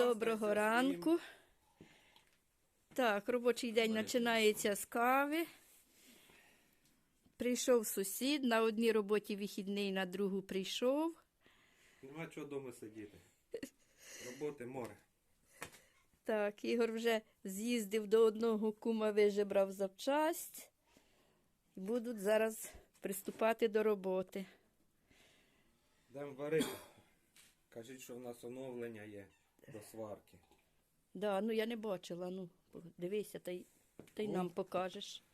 Доброго ранку. Так, робочий день починається з кави. Прийшов сусід, на одній роботі вихідний, на другу прийшов. Нема чого вдома сидіти. Роботи море. Так, Ігор вже з'їздив до одного кума, вижебрав запчасть. І будуть зараз приступати до роботи. Дам варити. Кажіть, що в нас оновлення є до сварки. Да, ну я не бачила, ну дивися, та й, та й нам покажеш.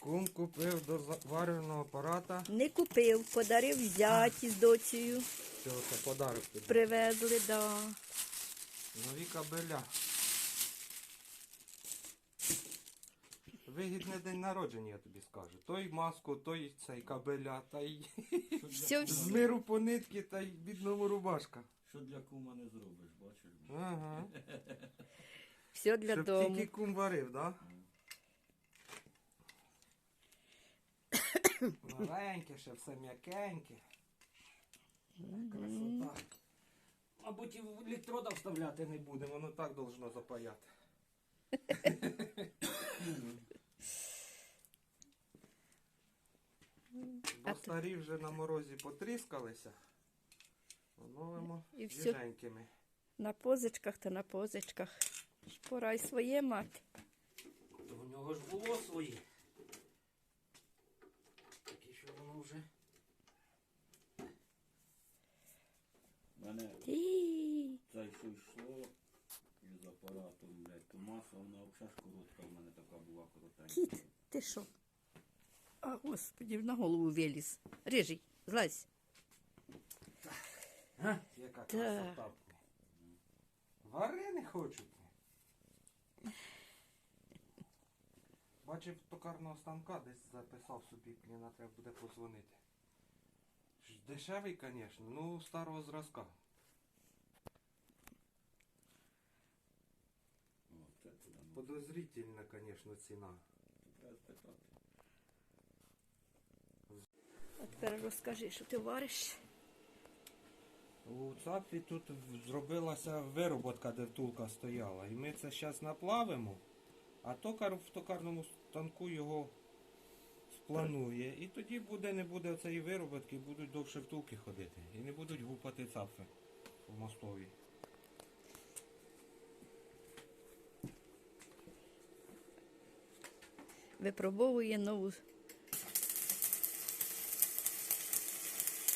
Кум купив до зварювального апарата. Не купив, подарив зяті з доцею. Все, це подарок тобі. Привезли, да. Нові кабеля. Вигідний день народження, я тобі скажу. Той маску, той цей кабеля, та й Все, з миру по нитки, та й бідному рубашка. Що для кума не зробиш, бачиш? Ага. все для Щоб дому. тільки кум варив, да? Маленьке, ще все м'якеньке. Красота. Мабуть, і в електрода вставляти не будемо, воно так должно запаяти. Бо старі вже на морозі потріскалися. Оновимо І свіженькими. На позичках та на позичках. Пора й своє мати. То в нього ж було свої. Такі, що воно вже. У мене І... це що йшло із апаратом, блядь, то маса, вона взагалі ж коротка, в мене така була коротенька. Кіт, ти що? А, господи, на голову виліз. Рижий, злазь. Яка Так. красота. Вари не хочуть. Бачив токарного станка, десь записав собі, мені на треба буде позвонити. Дешевий, звісно, ну старого зразка. Подозрительна, звісно, ціна. А тепер розкажи, що ти вариш. У ЦАПі тут зробилася вироботка, де втулка стояла. І ми це зараз наплавимо, а токар в токарному станку його спланує. І тоді буде, не буде цієї вироботки, будуть довше втулки ходити. І не будуть гупати цапи в мостові. Випробовує нову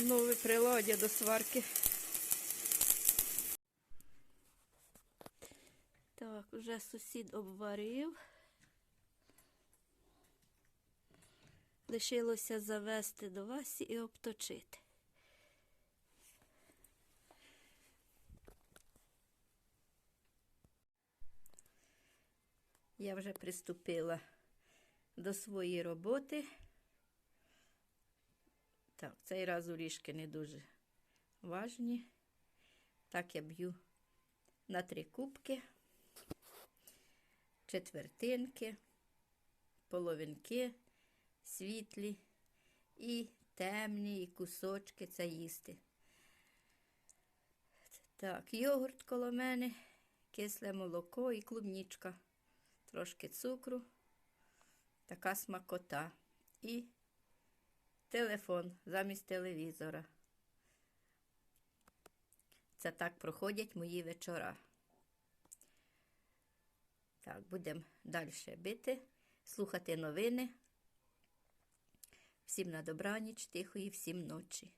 нове приладдя до сварки. Так, вже сусід обварив. Лишилося завести до Васі і обточити. Я вже приступила до своєї роботи. Так, цей раз уріжки не дуже важні. Так я б'ю на три кубки, четвертинки, половинки, світлі і темні, і кусочки це їсти. Так, йогурт коло мене, кисле молоко і клубнічка, трошки цукру така смакота. І телефон замість телевізора. Це так проходять мої вечора. Так, будемо далі бити, слухати новини. Всім на добраніч, тихої, всім ночі.